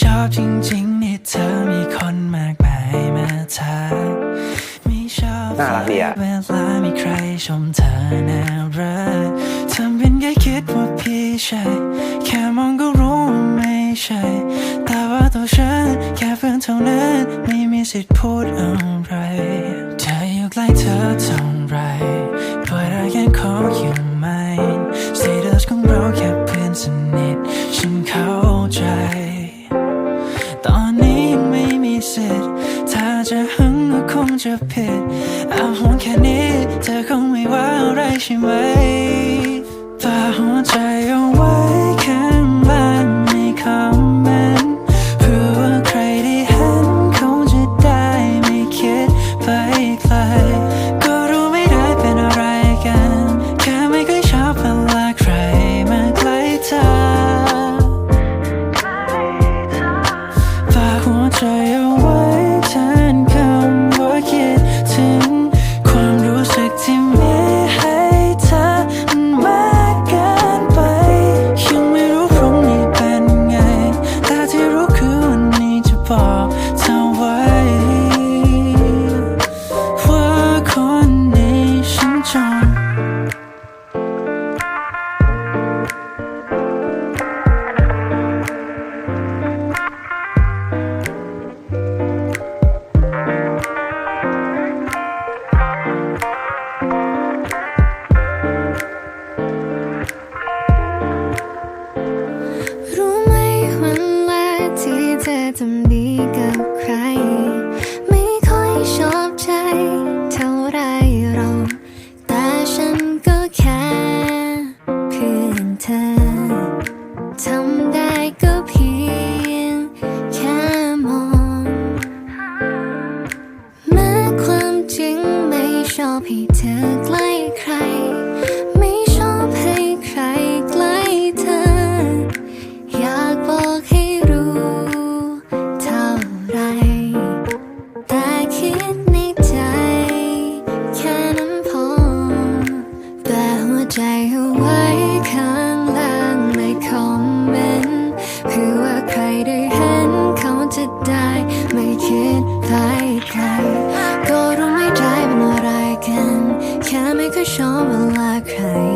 ชอบจริงๆนี่เธอมีคนมากมายมาทักไม่ชอบน่ารักดีอะ เวลามีใครชมเธอน่ารักทำเป็นแค่คิดว่าพี่ใช่ แค่มองก็รู้ว่าไม่ใช่ แต่ว่าตัวฉันแค่เพื่อนเท่านั้นไม่มีสิทธิ์พูดอะไร เธอคงไม่ว่าอะไรใช่ไหมฝาหัวใจเอ ทำดีกับใคร ไม่ค่อยชอบใจ เท่าไรหรอกแต่ฉันก็แค่เพื่อนเธอทำได้ก็เพียงแค่มองแม้ความจริงไม่ชอบให้เธอใกล้ใคร จะได้ ไม่คิดภายใครก็รู้ไม่ได้เป็นอะไรกัน แค่ไม่เคยชอบเวลาใคร